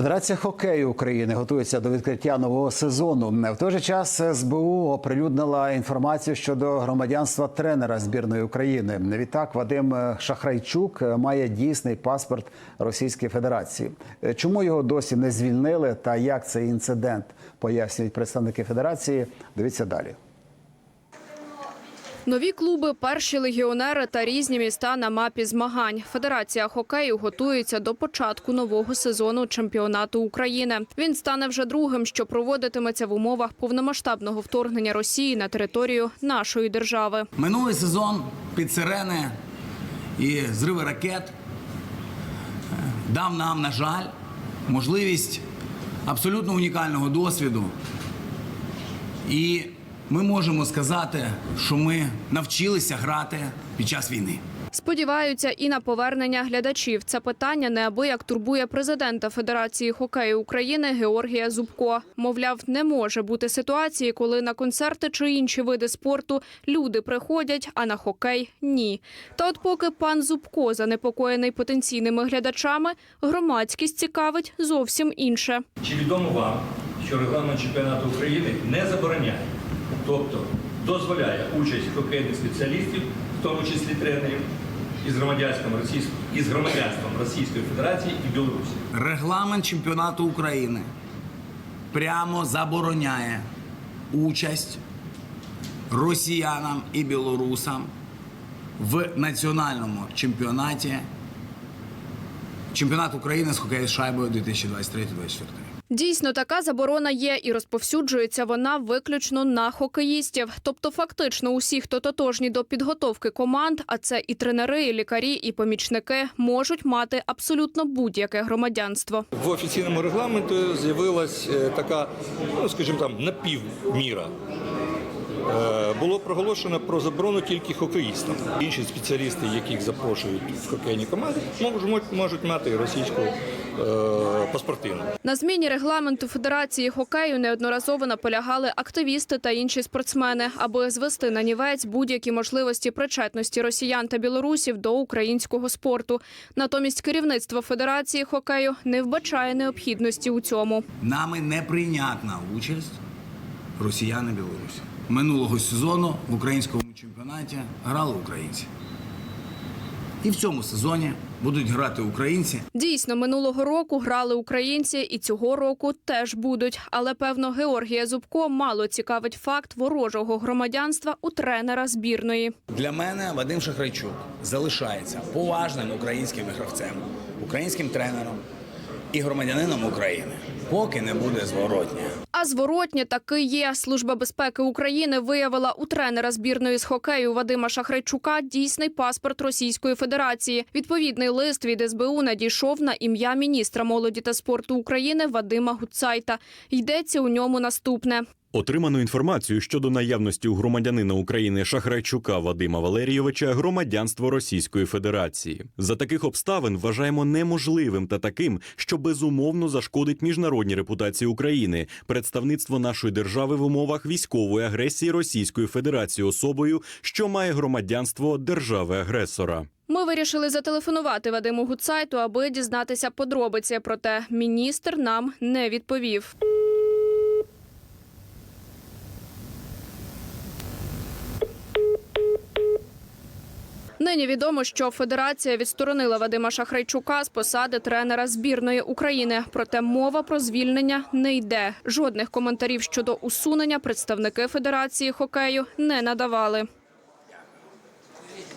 Федерація хокею України готується до відкриття нового сезону. В той же час СБУ оприлюднила інформацію щодо громадянства тренера збірної України. Відтак Вадим Шахрайчук має дійсний паспорт Російської Федерації. Чому його досі не звільнили та як цей інцидент пояснюють представники Федерації? Дивіться далі. Нові клуби, перші легіонери та різні міста на мапі змагань. Федерація хокею готується до початку нового сезону чемпіонату України. Він стане вже другим, що проводитиметься в умовах повномасштабного вторгнення Росії на територію нашої держави. Минулий сезон під сирени і зриви ракет е, дав нам, на жаль, можливість абсолютно унікального досвіду. І ми можемо сказати, що ми навчилися грати під час війни. Сподіваються і на повернення глядачів. Це питання неабияк турбує президента Федерації хокею України Георгія Зубко. Мовляв, не може бути ситуації, коли на концерти чи інші види спорту люди приходять, а на хокей ні. Та от поки пан Зубко занепокоєний потенційними глядачами, громадськість цікавить зовсім інше. Чи відомо вам, що регламент чемпіонату України не забороняє, тобто дозволяє участь хокейних спеціалістів, в тому числі тренерів, із громадянством Російської із громадянством Російської Федерації і Білорусі? Регламент чемпіонату України прямо забороняє участь росіянам і білорусам в національному чемпіонаті чемпіонат України з хокею з шайбою 2023-2024. Дійсно, така заборона є і розповсюджується вона виключно на хокеїстів. Тобто, фактично, усі, хто тотожні до підготовки команд, а це і тренери, і лікарі, і помічники, можуть мати абсолютно будь-яке громадянство. В офіційному регламенті з'явилась е, така, ну скажімо там, напівміра. Е, Було проголошено про заборону тільки хокеїстам. Інші спеціалісти, яких запрошують в хокейні команди, можуть, можуть мати російську е, паспортину. На зміні регламенту Федерації хокею неодноразово наполягали активісти та інші спортсмени, аби звести на нівець будь-які можливості причетності росіян та білорусів до українського спорту. Натомість керівництво Федерації хокею не вбачає необхідності у цьому. Нами неприйнятна участь росіян і білорусів. Минулого сезону в українському чемпіонаті грали українці. І в цьому сезоні будуть грати українці. Дійсно, минулого року грали українці, і цього року теж будуть. Але певно, Георгія Зубко мало цікавить факт ворожого громадянства у тренера збірної. Для мене Вадим Шахрайчук залишається поважним українським гравцем, українським тренером і громадянином України, поки не буде зворотня. А зворотнє таки є. Служба безпеки України виявила у тренера збірної з хокею Вадима Шахрайчука дійсний паспорт Російської Федерації. Відповідний лист від СБУ надійшов на ім'я міністра молоді та спорту України Вадима Гуцайта. Йдеться у ньому наступне. Отриману інформацію щодо наявності у громадянина України Шахрайчука Вадима Валерійовича громадянство Російської Федерації. За таких обставин вважаємо неможливим та таким, що безумовно зашкодить міжнародній репутації України, представництво нашої держави в умовах військової агресії Російської Федерації особою, що має громадянство держави-агресора. Ми вирішили зателефонувати Вадиму Гуцайту, аби дізнатися подробиці. Проте міністр нам не відповів. Нині відомо, що федерація відсторонила Вадима Шахрайчука з посади тренера збірної України. Проте мова про звільнення не йде. Жодних коментарів щодо усунення представники федерації хокею не надавали.